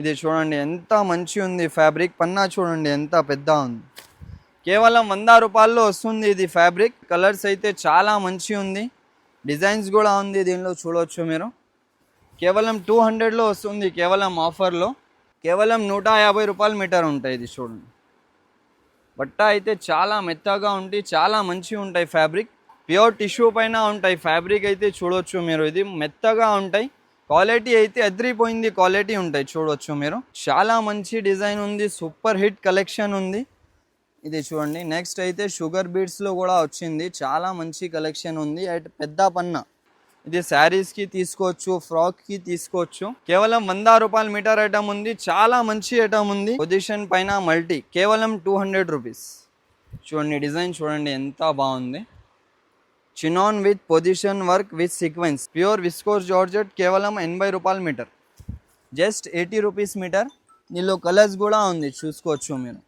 ఇది చూడండి ఎంత మంచి ఉంది. ఫ్యాబ్రిక్ పన్నా చూడండి ఎంత పెద్ద ఉంది. కేవలం వంద రూపాయల్లో వస్తుంది ఇది ఫ్యాబ్రిక్. కలర్స్ అయితే చాలా మంచి ఉంది. డిజైన్స్ కూడా ఉంది దీనిలో చూడవచ్చు మీరు. కేవలం టూ హండ్రెడ్లో వస్తుంది కేవలం ఆఫర్లో. కేవలం నూట యాభై రూపాయల మీటర్ ఉంటాయి ఇది చూడండి. బట్ట అయితే చాలా మెత్తగా ఉండి చాలా మంచిగా ఉంటాయి ఫ్యాబ్రిక్. ప్యూర్ టిష్యూ పైన ఉంటాయి ఫ్యాబ్రిక్ అయితే చూడవచ్చు మీరు. ఇది మెత్తగా ఉంటాయి. క్వాలిటీ అయితే అదిరిపోయింది క్వాలిటీ ఉంటాయి చూడొచ్చు మీరు. చాలా మంచి డిజైన్ ఉంది సూపర్ హిట్ కలెక్షన్ ఉంది. ఇది చూడండి నెక్స్ట్ అయితే షుగర్ బీడ్స్లో కూడా వచ్చింది చాలా మంచి కలెక్షన్ ఉంది. అట్ పెద్ద పన్న ఇది శారీస్కి తీసుకోవచ్చు ఫ్రాక్కి తీసుకోవచ్చు. కేవలం వంద రూపాయల మీటర్ ఐటమ్ ఉంది చాలా మంచి ఐటమ్ ఉంది. పొజిషన్ పైన మల్టీ కేవలం టూ హండ్రెడ్ రూపీస్. చూడండి డిజైన్ చూడండి ఎంత బాగుంది. Chinon with position work with sequence pure viscose georgette కేవలం ఎనభై రూపాయల metre just eighty rupees metre నీళ్ళు కలర్స్ కూడా ఉంది చూసుకోవచ్చు మీరు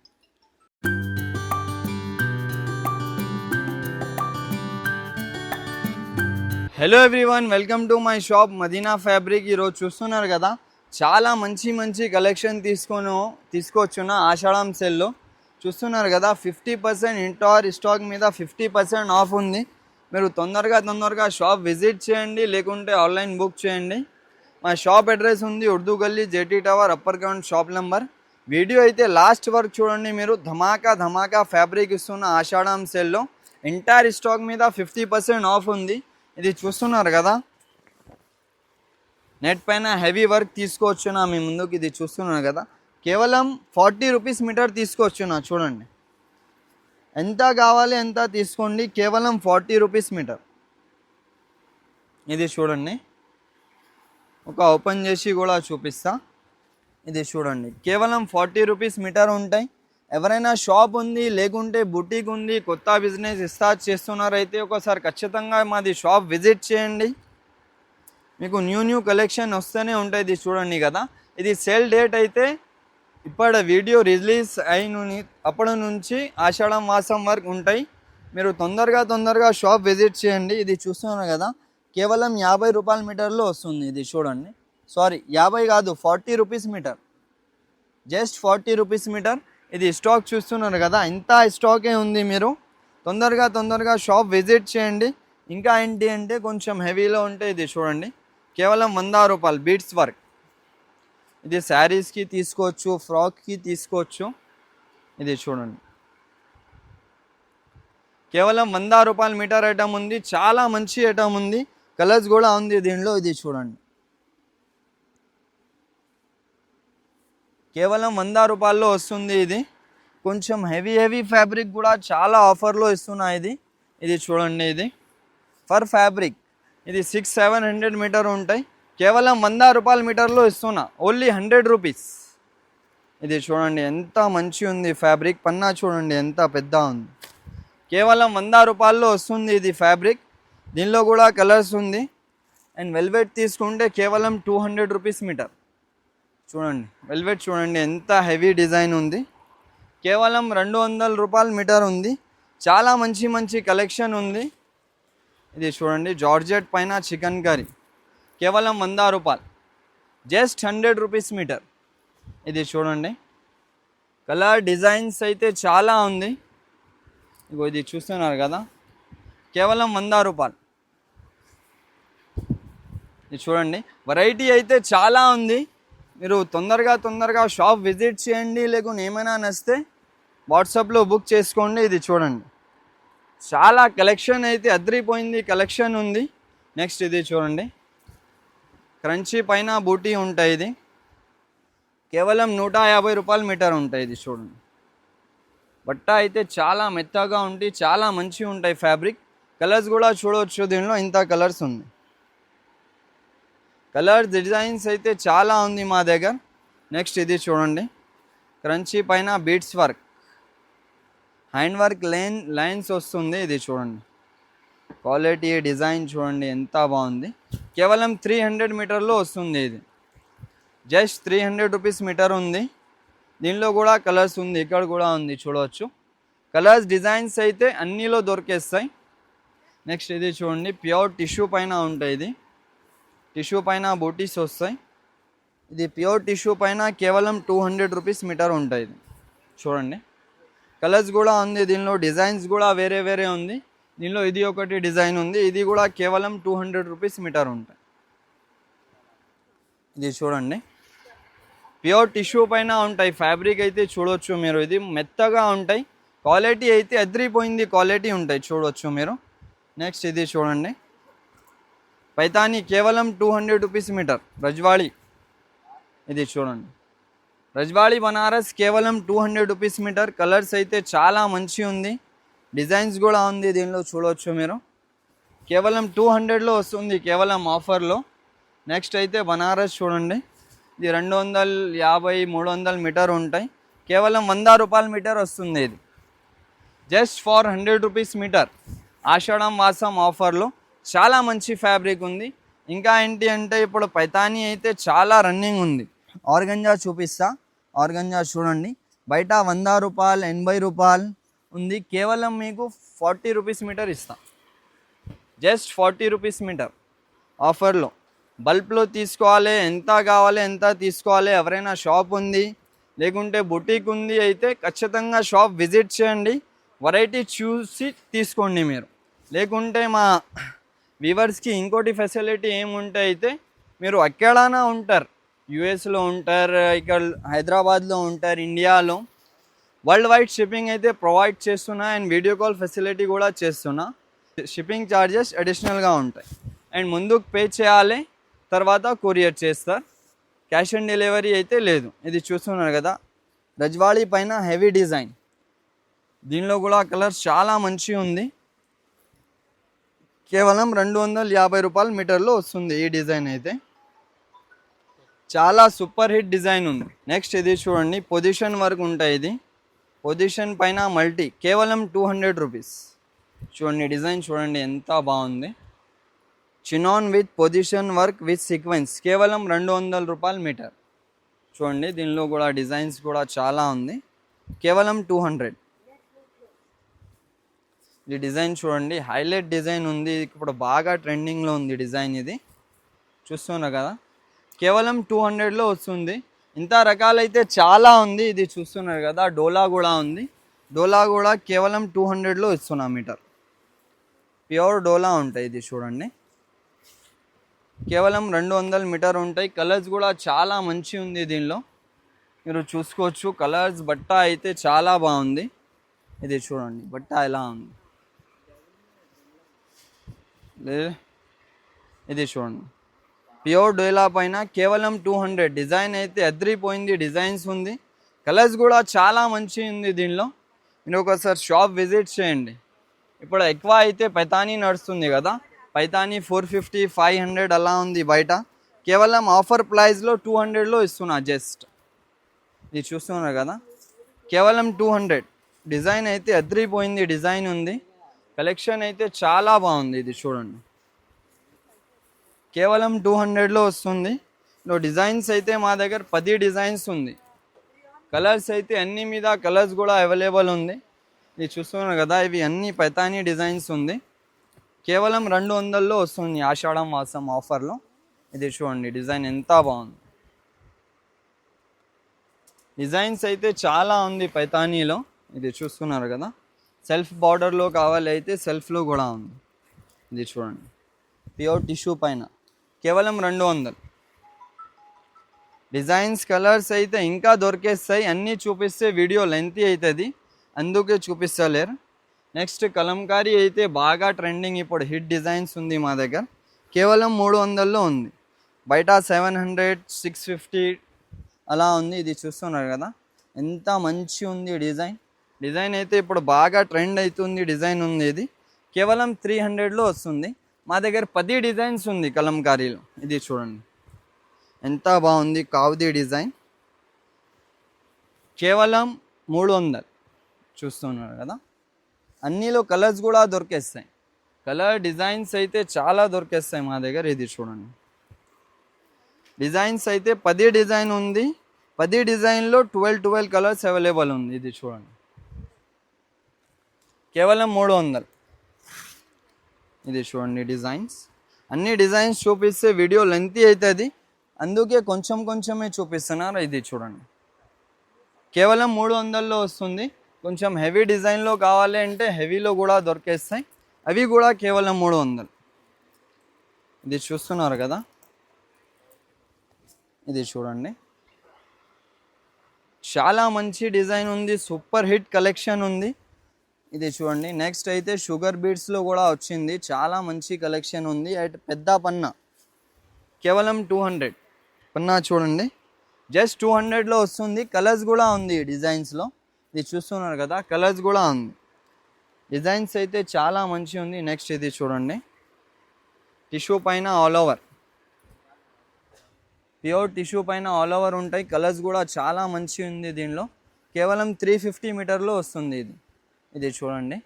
hello everyone welcome to my shop Madina fabric ఈరోజు చూస్తున్నారు కదా చాలా మంచి మంచి కలెక్షన్ తీసుకొని తీసుకొచ్చున్న ఆషాఢం సెల్లో చూస్తున్నారు కదా ఫిఫ్టీ పర్సెంట్ ఇంటార్ స్టాక్ మీద ఫిఫ్టీ పర్సెంట్ ఆఫ్ ఉంది మీరు తొందరగా తొందరగా షాప్ విజిట్ చేయండి లేకుంటే ఆన్లైన్ బుక్ చేయండి. మా షాప్ అడ్రస్ ఉంది Urdu Galli JT tower upper ground shop number. Video అయితే లాస్ట్ వరకు చూడండి మీరు. ధమాకా ధమాకా ఫ్యాబ్రిక్ ఇస్తున్న ఆషాఢం సెల్లో ఎంటైర్ స్టాక్ మీద ఫిఫ్టీ పర్సెంట్ ఆఫ్ ఉంది. ఇది చూస్తున్నారు కదా? నెట్ పైన హెవీ వర్క్ తీసుకోవచ్చునా మీ ముందుకు? ఇది చూస్తున్నారు కదా? కేవలం ఫార్టీ రూపీస్ మీటర్ తీసుకోవచ్చునా? చూడండి. ఎంత కావాలి ఎంత తీసుకోండి కేవలం ఫార్టీ రూపీస్ మీటర్. ఇది చూడండి. ఒక ఓపెన్ చేసి కూడా చూపిస్తా. ఇది చూడండి. కేవలం ఫార్టీ రూపీస్ మీటర్ ఉంటాయి. ఎవరైనా షాప్ ఉంది లేకుంటే బుటీక్ ఉంది కొత్త బిజినెస్ స్టార్ట్ చేస్తున్నారైతే ఒకసారి ఖచ్చితంగా మాది షాప్ విజిట్ చేయండి. మీకు న్యూ న్యూ కలెక్షన్ వస్తూనే ఉంటాయి ఇది చూడండి కదా. ఇది సేల్ డేట్ అయితే ఇప్పుడు వీడియో రిలీజ్ అయిన అప్పటి నుంచి ఆషాఢం మాసం వరకు ఉంటాయి. మీరు తొందరగా తొందరగా షాప్ విజిట్ చేయండి. ఇది చూస్తున్నారు కదా కేవలం యాభై రూపాయల మీటర్లో వస్తుంది ఇది చూడండి. సారీ యాభై కాదు forty rupees metre. Just forty rupees metre. ఇది స్టాక్ చూస్తున్నారు కదా ఇంత స్టాకే ఉంది మీరు. తొందరగా తొందరగా షాప్ విజిట్ చేయండి. ఇంకా ఏంటి అంటే కొంచెం హెవీలో ఉంటే ఇది చూడండి. కేవలం వంద రూపాయలు బీట్స్ వర్క్ ఇది శారీస్కి తీసుకోవచ్చు ఫ్రాక్కి తీసుకోవచ్చు. ఇది చూడండి. కేవలం వంద రూపాయల మీటర్ ఐటమ్ ఉంది చాలా మంచి ఐటమ్ ఉంది. కలర్స్ కూడా ఉంది దీనిలో ఇది చూడండి. కేవలం వంద రూపాయల్లో వస్తుంది ఇది. కొంచెం హెవీ హెవీ ఫ్యాబ్రిక్ కూడా చాలా ఆఫర్లో ఇస్తున్నాయి ఇది. ఇది చూడండి ఇది. Fur fabric. ఇది సిక్స్ సెవెన్ హండ్రెడ్ మీటర్ ఉంటాయి. కేవలం వంద రూపాయల మీటర్లో ఇస్తున్నా. ఓన్లీ హండ్రెడ్ రూపీస్ ఇది చూడండి ఎంత మంచి ఉంది ఫ్యాబ్రిక్ పన్నా చూడండి ఎంత పెద్ద ఉంది. కేవలం వంద రూపాయల్లో వస్తుంది ఇది ఫ్యాబ్రిక్ దీనిలో కూడా కలర్స్ ఉంది. అండ్ వెల్వెట్ తీసుకుంటే కేవలం టూ హండ్రెడ్ రూపీస్ మీటర్ చూడండి వెల్వెట్ చూడండి ఎంత హెవీ డిజైన్ ఉంది. కేవలం రెండు వందల రూపాయల మీటర్ ఉంది. చాలా మంచి మంచి కలెక్షన్ ఉంది. ఇది చూడండి జార్జెట్ పైన చికెన్ కర్రీ కేవలం వంద రూపాయలు. Just hundred rupees metre. ఇది చూడండి. కలర్ డిజైన్స్ అయితే చాలా ఉంది. ఇగో ఇది చూస్తున్నారు కదా. కేవలం వంద రూపాయలు. ఇది చూడండి. వెరైటీ అయితే చాలా ఉంది. మీరు తొందరగా తొందరగా షాప్ విజిట్ చేయండి. లేకుంటే ఏమైనా నస్తే వాట్సాప్లో బుక్ చేసుకోండి. ఇది చూడండి. చాలా కలెక్షన్ అయితే అద్రిపోయింది. కలెక్షన్ ఉంది. నెక్స్ట్ ఇది చూడండి. క్రంచీ పైన బూటీ ఉంటాయి ఇది. కేవలం నూట యాభై రూపాయల మీటర్ ఉంటాయి ఇది చూడండి. బట్ట అయితే చాలా మెత్తగా ఉండి చాలా మంచిగా ఉంటాయి ఫ్యాబ్రిక్. కలర్స్ కూడా చూడవచ్చు దీనిలో ఇంత కలర్స్ ఉంది. కలర్ డిజైన్స్ అయితే చాలా ఉంది మా దగ్గర. నెక్స్ట్ ఇది చూడండి. క్రంచీ పైన beads work. Hand work line lines వస్తుంది ఇది చూడండి. క్వాలిటీ డిజైన్ చూడండి ఎంత బాగుంది. కేవలం త్రీ హండ్రెడ్ మీటర్లో వస్తుంది ఇది. Just three hundred rupees metre ఉంది. దీనిలో కూడా కలర్స్ ఉంది. ఇక్కడ కూడా ఉంది. చూడవచ్చు. కలర్స్ డిజైన్స్ అయితే అన్నిలో దొరికేస్తాయి. నెక్స్ట్ ఇది చూడండి. ప్యూర్ టిష్యూ పైన ఉంటాయి ఇది. టిష్యూ పైన బూటీస్ వస్తాయి. ఇది ప్యూర్ టిష్యూ పైన కేవలం టూ హండ్రెడ్ రూపీస్ మీటర్ ఉంటాయి. ఇది చూడండి. కలర్స్ కూడా ఉంది. దీనిలో డిజైన్స్ కూడా వేరే వేరే ఉంది. దీనిలో ఇది ఒకటి డిజైన్ ఉంది. ఇది కూడా కేవలం టూ హండ్రెడ్ రూపీస్ మీటర్ ఉంటాయి. ఇది చూడండి. ప్యూర్ టిష్యూ పైన ఉంటాయి. ఫ్యాబ్రిక్ అయితే చూడవచ్చు మీరు. ఇది మెత్తగా ఉంటాయి. క్వాలిటీ అయితే అద్రిపోయింది క్వాలిటీ ఉంటాయి. చూడవచ్చు మీరు. నెక్స్ట్ ఇది చూడండి. పైతాని కేవలం టూ హండ్రెడ్ రూపీస్ మీటర్. రజ్వాళి. ఇది చూడండి. రజ్వాళి బనారస్ కేవలం two hundred rupees metre. Colours అయితే చాలా మంచి ఉంది. డిజైన్స్ కూడా ఉంది దీనిలో చూడవచ్చు మీరు. కేవలం టూ హండ్రెడ్లో వస్తుంది కేవలం ఆఫర్లో. నెక్స్ట్ అయితే బనారస్ చూడండి. ఇది రెండు వందల యాభై మూడు వందల మీటర్ ఉంటాయి. కేవలం వంద రూపాయల మీటర్ వస్తుంది ఇది. Just four hundred rupees metre ఆషాఢం మాసం ఆఫర్లో. చాలా మంచి ఫ్యాబ్రిక్ ఉంది. ఇంకా ఏంటి అంటే ఇప్పుడు పైతానీ అయితే చాలా రన్నింగ్ ఉంది. ఆర్గంజా చూపిస్తా. ఆర్గంజా చూడండి. బయట వంద రూపాయలు ఎనభై రూపాయలు ఉంది. కేవలం మీకు ఫార్టీ రూపీస్ మీటర్ ఇస్తా. జస్ట్ ఫార్టీ రూపీస్ మీటర్ ఆఫర్లో. బల్బ్లో తీసుకోవాలి ఎంత కావాలి ఎంత తీసుకోవాలి ఎవరైనా షాప్ ఉంది లేకుంటే బుటీక్ ఉంది అయితే ఖచ్చితంగా షాప్ విజిట్ చేయండి. వెరైటీ చూసి తీసుకోండి మీరు. లేకుంటే మా వ్యూవర్స్కి ఇంకోటి ఫెసిలిటీ ఏముంటే అయితే మీరు ఎక్కడైనా ఉంటారు. యుఎస్లో ఉంటారు ఇక్కడ హైదరాబాద్లో ఉంటారు ఇండియాలో. వరల్డ్ వైడ్ షిప్పింగ్ అయితే ప్రొవైడ్ చేస్తున్నా అండ్ వీడియో కాల్ ఫెసిలిటీ కూడా చేస్తున్నా. షిప్పింగ్ ఛార్జెస్ అడిషనల్గా ఉంటాయి. అండ్ ముందుకు పే చేయాలి తర్వాత కొరియర్ చేస్తారు క్యాష్ ఆన్ డెలివరీ అయితే లేదు. ఇది చూస్తున్నారు కదా రజ్వాళీ పైన హెవీ డిజైన్. దీనిలో కూడా కలర్ చాలా మంచి ఉంది. కేవలం రెండు వందల యాభై రూపాయల మీటర్లో వస్తుంది ఈ డిజైన్ అయితే. చాలా సూపర్ హిట్ డిజైన్ ఉంది. నెక్స్ట్ ఇది చూడండి పొజిషన్ వరకు ఉంటాయి ఇది. పొజిషన్ పైన మల్టీ కేవలం టూ హండ్రెడ్ రూపీస్ చూడండి డిజైన్ చూడండి ఎంత బాగుంది. Chinon with position work with sequence కేవలం రెండు వందల రూపాయల మీటర్. చూడండి దీనిలో కూడా డిజైన్స్ కూడా చాలా ఉంది. కేవలం టూ హండ్రెడ్ ఈ డిజైన్ చూడండి హైలైట్ డిజైన్ ఉంది. ఇప్పుడు బాగా ట్రెండింగ్లో ఉంది డిజైన్ ఇది. చూస్తున్నారు కదా? కేవలం టూ హండ్రెడ్లో వస్తుంది. ఇంత రకాలైతే చాలా ఉంది. ఇది చూస్తున్నారు కదా డోలా కూడా ఉంది. డోలా కూడా కేవలం టూ హండ్రెడ్లో ఇస్తున్నా మీటర్. ప్యూర్ డోలా ఉంటాయి ఇది చూడండి. కేవలం రెండు వందల మీటర్ ఉంటాయి. కలర్స్ కూడా చాలా మంచి ఉంది దీనిలో. మీరు చూసుకోవచ్చు కలర్స్ బట్ట అయితే చాలా బాగుంది. ఇది చూడండి బట్ట ఎలా ఉంది. లేదు ఇది చూడండి. ప్యూర్ డోలా పైన కేవలం టూ హండ్రెడ్. డిజైన్ అయితే అద్రిపోయింది డిజైన్స్ ఉంది. కలర్స్ కూడా చాలా మంచి ఉంది దీనిలో. మీరు ఒకసారి షాప్ విజిట్ చేయండి. ఇప్పుడు ఎక్కువ అయితే పైతానీ నడుస్తుంది కదా. Paithani four fifty five hundred అలా ఉంది బయట. కేవలం ఆఫర్ ప్రైస్లో టూ హండ్రెడ్లో ఇస్తున్నా జస్ట్. ఇది చూస్తున్నారు కదా. కేవలం టూ హండ్రెడ్. డిజైన్ అయితే అద్రిపోయింది డిజైన్ ఉంది. కలెక్షన్ అయితే చాలా బాగుంది ఇది చూడండి. కేవలం టూ హండ్రెడ్లో వస్తుంది. డిజైన్స్ అయితే మా దగ్గర పది డిజైన్స్ ఉంది. కలర్స్ అయితే అన్ని మీద కలర్స్ కూడా అవైలబుల్ ఉంది. ఇది చూస్తున్నారు కదా ఇవి అన్ని పైతానీ డిజైన్స్ ఉంది. కేవలం రెండు వందల్లో వస్తుంది ఆషాఢం మాసం ఆఫర్లో. ఇది చూడండి డిజైన్ ఎంత బాగుంది. డిజైన్స్ అయితే చాలా ఉంది పైతానీలో. ఇది చూస్తున్నారు కదా సెల్ఫ్ బార్డర్లో కావాలి అయితే సెల్ఫ్లో కూడా ఉంది. ఇది చూడండి ప్యూర్ టిష్యూ పైన. కేవలం రెండు వందలు. డిజైన్స్ కలర్స్ అయితే ఇంకా దొరికేస్తాయి. అన్నీ చూపిస్తే వీడియో లెంతీ అవుతుంది అందుకే చూపిస్తలేరు. నెక్స్ట్ కలంకారీ అయితే బాగా ట్రెండింగ్ ఇప్పుడు హిట్ డిజైన్స్ ఉంది మా దగ్గర. కేవలం మూడు వందల్లో ఉంది. బయట సెవెన్ హండ్రెడ్ సిక్స్ ఫిఫ్టీ అలా ఉంది. ఇది చూస్తున్నారు కదా. ఎంత మంచి ఉంది డిజైన్. డిజైన్ అయితే ఇప్పుడు బాగా ట్రెండ్ అవుతుంది. డిజైన్ ఉంది ఇది. కేవలం త్రీ హండ్రెడ్లో వస్తుంది. మా దగ్గర పది డిజైన్స్ ఉంది కలంకారీలో. ఇది చూడండి. ఎంత బాగుంది కావుది డిజైన్. కేవలం మూడు వందలు. చూస్తున్నారు కదా? అన్నిలో కలర్స్ కూడా దొరికేస్తాయి. కలర్ డిజైన్స్ అయితే చాలా దొరికేస్తాయి మా దగ్గర. ఇది చూడండి. డిజైన్స్ అయితే పది డిజైన్ ఉంది. పది డిజైన్లో ట్వెల్వ్ ట్వెల్వ్ కలర్స్ అవైలబుల్ ఉంది. ఇది చూడండి. కేవలం మూడు వందలు. ఇది చూడండి డిజైన్స్. అన్ని డిజైన్స్ చూపిస్తే వీడియో లెంతీ అవుతుంది. అందుకే కొంచెం కొంచెమే చూపిస్తున్నారు ఇది చూడండి. కేవలం మూడు వందల్లో వస్తుంది. కొంచెం హెవీ డిజైన్లో కావాలి అంటే హెవీలో కూడా దొరికేస్తాయి. అవి కూడా కేవలం మూడు వందలు. ఇది చూస్తున్నారు కదా? ఇది చూడండి. చాలా మంచి డిజైన్ ఉంది. సూపర్ హిట్ కలెక్షన్ ఉంది. ఇది చూడండి. నెక్స్ట్ అయితే షుగర్ బీడ్స్లో కూడా వచ్చింది. చాలా మంచి కలెక్షన్ ఉంది. అట్ పెద్ద పన్నా. కేవలం టూ హండ్రెడ్ పన్నా చూడండి. జస్ట్ టూ హండ్రెడ్లో వస్తుంది. కలర్స్ కూడా ఉంది డిజైన్స్లో ఇది చూస్తున్నారు కదా కలర్స్ కూడా ఉంది. డిజైన్స్ అయితే చాలా మంచి ఉంది. నెక్స్ట్ ఇది చూడండి. టిష్యూ పైన ఆల్ ఓవర్ ప్యూర్ టిష్యూ పైన ఆల్ ఓవర్ ఉంటాయి. కలర్స్ కూడా చాలా మంచి ఉంది దీనిలో. కేవలం త్రీ ఫిఫ్టీ మీటర్లో వస్తుంది ఇది. ఇది చూడండి.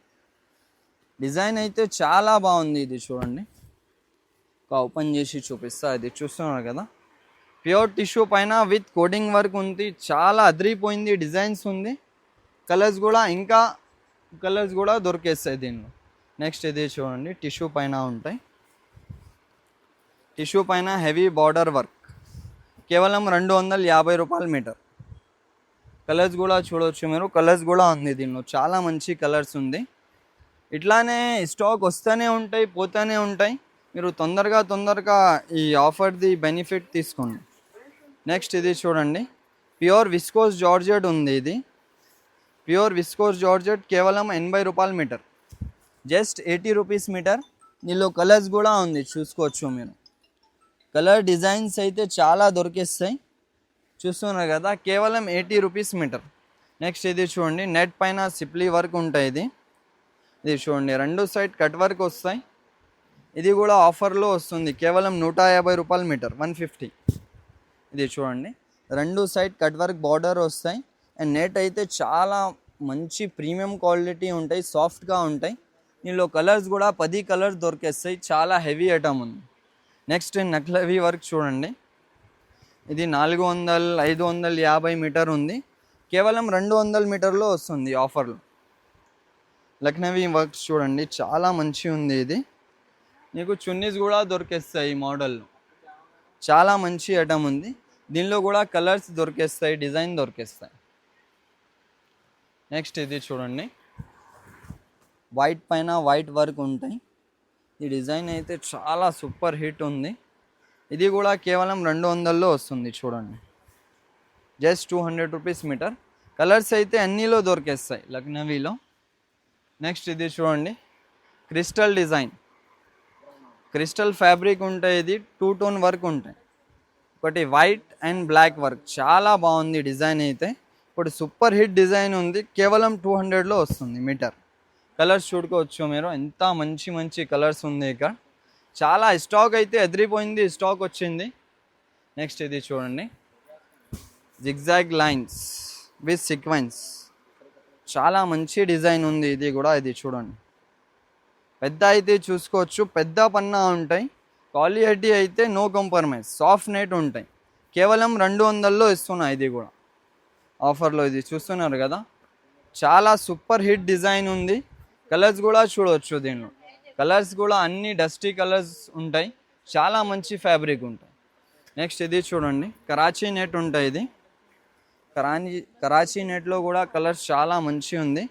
డిజైన్ అయితే చాలా బాగుంది ఇది చూడండి. ఒక ఓపెన్ చేసి చూపిస్తా. ఇది చూస్తున్నారు కదా. ప్యూర్ టిష్యూ పైన విత్ కోడింగ్ వర్క్ ఉంది. చాలా అదిరిపోయింది. డిజైన్స్ ఉంది. కలర్స్ కూడా ఇంకా కలర్స్ కూడా దొరికేస్తాయి దీనిలో. నెక్స్ట్ ఇది చూడండి. టిష్యూ పైన ఉంటాయి. టిష్యూ పైన హెవీ బార్డర్ వర్క్. కేవలం రెండు వందల యాభై రూపాయల మీటర్. కలర్స్ కూడా చూడవచ్చు మీరు. కలర్స్ కూడా ఉంది దీనిలో. చాలా మంచి కలర్స్ ఉంది. ఇట్లానే స్టాక్ వస్తూనే ఉంటాయి పోతూనే ఉంటాయి. మీరు తొందరగా తొందరగా ఈ ఆఫర్ది బెనిఫిట్ తీసుకోండి. నెక్స్ట్ ఇది చూడండి. ప్యూర్ విస్కోస్ జార్జెట్ ఉంది ఇది. ప్యూర్ విస్కోస్ జార్జెట్ కేవలం ఎనభై రూపాయల metre. Just eighty rupees metre. దీనిలో కలర్స్ కూడా ఉంది. చూసుకోవచ్చు మీరు. కలర్ డిజైన్స్ అయితే చాలా దొరికేస్తాయి. చూస్తున్నారు కదా కేవలం ఎయిటీ రూపీస్ మీటర్. నెక్స్ట్ ఇది చూడండి నెట్ పైన సిప్లీ వర్క్ ఉంటాయి ఇది. ఇది చూడండి రెండు సైడ్ కట్ వర్క్ వస్తాయి. ఇది కూడా ఆఫర్లో వస్తుంది కేవలం నూట యాభై రూపాయల మీటర్ వన్ ఫిఫ్టీ. ఇది చూడండి రెండు సైడ్ కట్ వర్క్ బార్డర్ వస్తాయి. అండ్ నెట్ అయితే చాలా మంచి ప్రీమియం క్వాలిటీ ఉంటాయి సాఫ్ట్గా ఉంటాయి. దీనిలో కలర్స్ కూడా పది కలర్స్ దొరికేస్తాయి చాలా హెవీ ఐటమ్ ఉంది. నెక్స్ట్ నక్లవి వర్క్ చూడండి. ఇది నాలుగు వందల ఐదు వందల యాభై మీటర్ ఉంది. కేవలం రెండు వందల మీటర్లో వస్తుంది ఆఫర్లో లక్నవీ వర్క్స్ చూడండి చాలా మంచి ఉంది ఇది. నీకు చున్నీస్ కూడా దొరికేస్తాయి ఈ మోడల్లో చాలా మంచి ఐటమ్ ఉంది. దీనిలో కూడా కలర్స్ దొరికేస్తాయి డిజైన్ దొరికేస్తాయి. నెక్స్ట్ ఇది చూడండి. వైట్ పైన వైట్ వర్క్ ఉంటాయి. ఈ డిజైన్ అయితే చాలా సూపర్ హిట్ ఉంది. ఇది కూడా కేవలం రెండు వందల్లో వస్తుంది చూడండి. Just two hundred rupees metre. Colours అయితే అన్నీలో దొరికేస్తాయి లక్నవీలో. నెక్స్ట్ ఇది చూడండి. Crystal design. క్రిస్టల్ ఫ్యాబ్రిక్ ఉంటాయి ఇది టూ టోన్ వర్క్ ఉంటాయి. ఒకటి వైట్ అండ్ బ్లాక్ వర్క్. చాలా బాగుంది డిజైన్ అయితే. ఇప్పుడు సూపర్ హిట్ డిజైన్ ఉంది కేవలం టూ హండ్రెడ్లో వస్తుంది మీటర్. కలర్స్ చూడుకోవచ్చు మీరు ఎంత మంచి మంచి కలర్స్ ఉంది ఇక్కడ. చాలా స్టాక్ అయితే ఎదిరిపోయింది స్టాక్ వచ్చింది. నెక్స్ట్ ఇది చూడండి. జిగ్జాగ్ లైన్స్ విత్ సీక్వెన్స్ చాలా మంచి డిజైన్ ఉంది ఇది కూడా ఇది చూడండి. పెద్ద అయితే చూసుకోవచ్చు పెద్ద పన్నా ఉంటాయి. క్వాలిటీ అయితే నో కంపర్మైజ్ సాఫ్ట్ నెట్ ఉంటాయి. కేవలం రెండు వందల్లో ఇస్తున్నా ఇది కూడా. ఆఫర్లో ఇది చూస్తున్నారు కదా. చాలా సూపర్ హిట్ డిజైన్ ఉంది. కలర్స్ కూడా చూడవచ్చు దీనిలో. కలర్స్ కూడా అన్ని డస్టీ కలర్స్ ఉంటాయి. చాలా మంచి ఫ్యాబ్రిక్ ఉంటాయి. నెక్స్ట్ ఇది చూడండి. కరాచీ నెట్ ఉంటాయి ఇది. కరాచీ కరాచీ నెట్లో కూడా కలర్స్ చాలా మంచి ఉంది.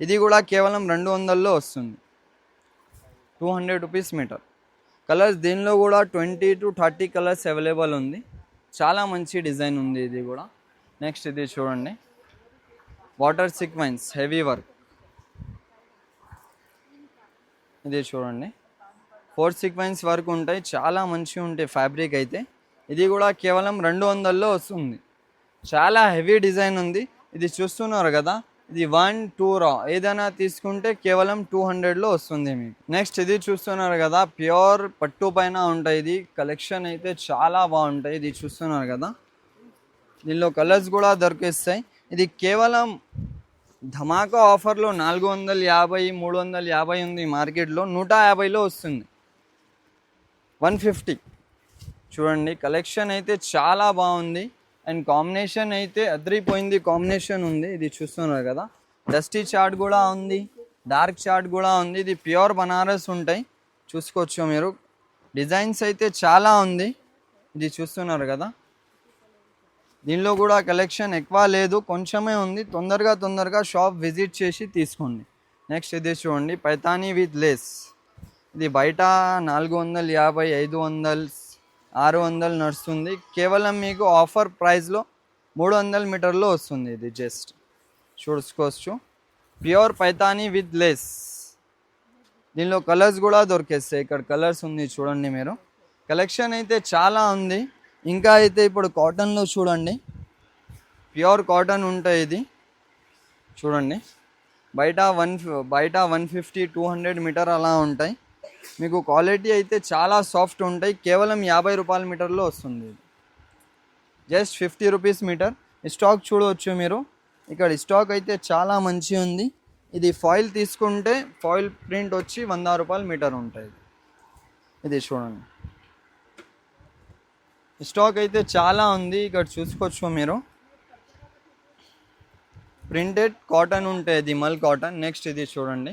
ఇది కూడా కేవలం రెండు వందల్లో వస్తుంది. Two hundred rupees metre. Colours దీనిలో కూడా twenty to thirty colours available ఉంది. చాలా మంచి డిజైన్ ఉంది ఇది కూడా. నెక్స్ట్ ఇది చూడండి. Water sequence heavy work. ఇది చూడండి. ఫోర్ సీక్వెన్స్ వర్క్ ఉంటాయి. చాలా మంచిగా ఉంటాయి ఫ్యాబ్రిక్ అయితే. ఇది కూడా కేవలం రెండు వందల్లో వస్తుంది. చాలా హెవీ డిజైన్ ఉంది. ఇది చూస్తున్నారు కదా? ఇది వన్ టూ రా ఏదైనా తీసుకుంటే కేవలం టూ హండ్రెడ్లో వస్తుంది మీకు. నెక్స్ట్ ఇది చూస్తున్నారు కదా? ప్యూర్ పట్టు పైన ఉంటాయి ఇది. కలెక్షన్ అయితే చాలా బాగుంటాయి. ఇది చూస్తున్నారు కదా? దీనిలో కలర్స్ కూడా దొరికిస్తాయి. ఇది కేవలం ధమాకా ఆఫర్లో నాలుగు వందల యాభై మూడు వందల యాభై ఉంది మార్కెట్లో. నూట యాభైలో వస్తుంది. One fifty. చూడండి కలెక్షన్ అయితే చాలా బాగుంది. అండ్ కాంబినేషన్ అయితే అదిరిపోయింది. కాంబినేషన్ ఉంది. ఇది చూస్తున్నారు కదా. డస్టీ చాట్ కూడా ఉంది. డార్క్ చాట్ కూడా ఉంది. ఇది ప్యూర్ బనారస్ ఉంటాయి. చూసుకోవచ్చు మీరు. డిజైన్స్ అయితే చాలా ఉంది. ఇది చూస్తున్నారు కదా. దీనిలో కూడా కలెక్షన్ ఎక్కువ లేదు. కొంచెమే ఉంది. తొందరగా తొందరగా షాప్ విజిట్ చేసి తీసుకోండి. నెక్స్ట్ ఇది చూడండి. పైతానీ విత్ లేస్ ఇది బయట నాలుగు వందల యాభై ఐదు వందలు ఆరు వందలు నడుస్తుంది. కేవలం మీకు ఆఫర్ ప్రైస్లో మూడు వందల మీటర్లో వస్తుంది ఇది జస్ట్ చూసుకోవచ్చు. ప్యూర్ పైతానీ విత్ లేస్ దీనిలో కలర్స్ కూడా దొరికేస్తాయి. ఇక్కడ కలర్స్ ఉంది చూడండి మీరు. కలెక్షన్ అయితే చాలా ఉంది. ఇంకా అయితే ఇప్పుడు కాటన్లో చూడండి. ప్యూర్ కాటన్ ఉంటాయి ఇది. చూడండి. బయట వన్ బయట one fifty two hundred metre అలా ఉంటాయి. మీకు క్వాలిటీ అయితే చాలా సాఫ్ట్ ఉంటాయి. కేవలం యాభై రూపాయల మీటర్లో వస్తుంది ఇది. Just fifty rupees metre. Stock చూడవచ్చు మీరు. ఇక్కడ స్టాక్ అయితే చాలా మంచి ఉంది. ఇది ఫాయిల్ తీసుకుంటే ఫాయిల్ ప్రింట్ వచ్చి వంద రూపాయల మీటర్ ఉంటుంది ఇది చూడండి. స్టాక్ అయితే చాలా ఉంది. ఇక్కడ చూసుకోవచ్చు మీరు. ప్రింటెడ్ కాటన్ ఉంటే ఇది మల్ కాటన్. నెక్స్ట్ ఇది చూడండి.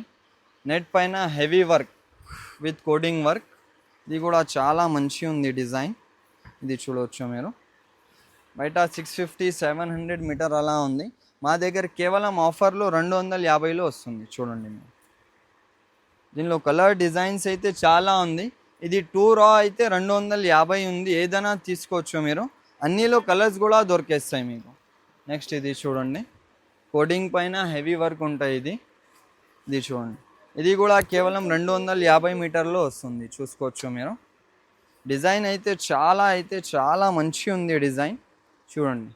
నెట్ పైన heavy work with coding work. ఇది కూడా చాలా మంచి ఉంది డిజైన్. ఇది చూడవచ్చు మీరు. బయట six fifty seven hundred metre అలా ఉంది. మా దగ్గర కేవలం ఆఫర్లో రెండు వందల యాభైలో వస్తుంది. చూడండి మీరు. దీనిలో కలర్ డిజైన్స్ అయితే చాలా ఉంది. ఇది టూ రా అయితే రెండు వందల యాభై ఉంది. ఏదైనా తీసుకోవచ్చు మీరు? అన్నిలో కలర్స్ కూడా దొరికేస్తాయి మీకు. నెక్స్ట్ ఇది చూడండి. కోడింగ్ పైన హెవీ వర్క్ ఉంటాయి ఇది. ఇది చూడండి. ఇది కూడా కేవలం రెండు వందల యాభై మీటర్లో వస్తుంది. చూసుకోవచ్చు మీరు? డిజైన్ అయితే చాలా అయితే చాలా మంచి ఉంది డిజైన్. చూడండి.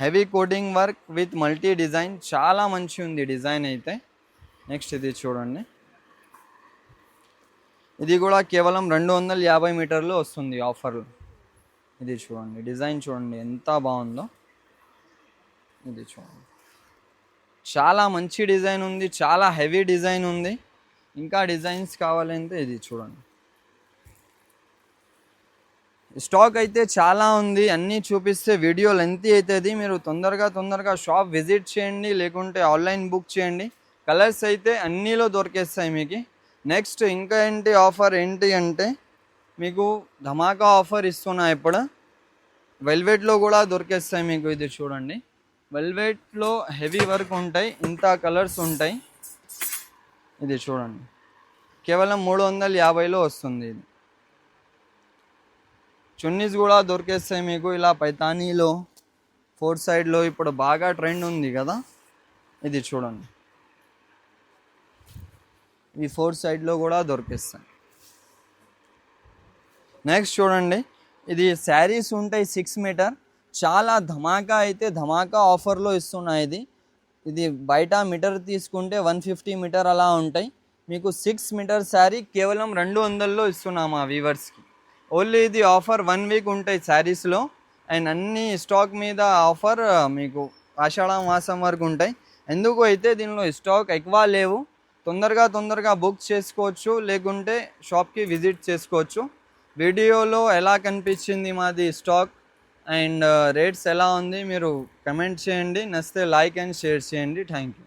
Heavy coding work with multi design చాలా మంచి ఉంది డిజైన్ అయితే. నెక్స్ట్ ఇది చూడండి. ఇది కూడా కేవలం రెండు వందల యాభై మీటర్లు వస్తుంది ఆఫర్లో ఇది చూడండి డిజైన్ చూడండి ఎంత బాగుందో. ఇది చూడండి. చాలా మంచి డిజైన్ ఉంది చాలా హెవీ డిజైన్ ఉంది. ఇంకా డిజైన్స్ కావాలంటే ఇది చూడండి. స్టాక్ అయితే చాలా ఉంది అన్నీ చూపిస్తే వీడియో లెంత్ అవుతుంది మీరు తొందరగా తొందరగా షాప్ విజిట్ చేయండి లేకుంటే ఆన్లైన్ బుక్ చేయండి. కలర్స్ అయితే అన్నీలో దొరికేస్తాయి మీకు. నెక్స్ట్ ఇంకా ఏంటి ఆఫర్ ఏంటి అంటే మీకు ధమాకా ఆఫర్ ఇస్తున్నా ఇప్పుడు. వెల్వెట్లో కూడా దొరికేస్తాయి మీకు ఇది చూడండి. వెల్వెట్లో హెవీ వర్క్ ఉంటాయి ఇంత కలర్స్ ఉంటాయి. ఇది చూడండి. కేవలం మూడు వందల యాభైలో వస్తుంది ఇది. చున్నీస్ కూడా దొరికేస్తాయి మీకు ఇలా పైతానీలో ఫోర్ సైడ్లో. ఇప్పుడు బాగా ట్రెండ్ ఉంది కదా. ఇది చూడండి. ఈ ఫోర్ సైడ్లో కూడా దొరికిస్తాయి. నెక్స్ట్ చూడండి. ఇది శారీస్ ఉంటాయి సిక్స్ మీటర్. చాలా ధమాకా అయితే ధమాకా ఆఫర్లో ఇస్తున్నాయి ఇది. ఇది బయట మీటర్ తీసుకుంటే వన్ ఫిఫ్టీ మీటర్ అలా ఉంటాయి. మీకు సిక్స్ మీటర్ శారీ కేవలం రెండు వందల్లో ఇస్తున్నాము ఆ వీవర్స్కి ఓన్లీ ఇది ఆఫర్ వన్ వీక్ ఉంటాయి శారీస్లో. అండ్ అన్ని స్టాక్ మీద ఆఫర్ మీకు ఆషాఢ మాసం వరకు ఉంటాయి. ఎందుకు అయితే దీనిలో స్టాక్ ఎక్కువ లేవు తొందరగా తొందరగా బుక్ చేసుకోవచ్చు లేకుంటే షాప్కి విజిట్ చేసుకోవచ్చు. వీడియోలో ఎలా కనిపించింది మాది స్టాక్ అండ్ రేట్స్ ఎలా ఉంది మీరు కమెంట్ చేయండి. నచ్చితే లైక్ అండ్ షేర్ చేయండి. Thank you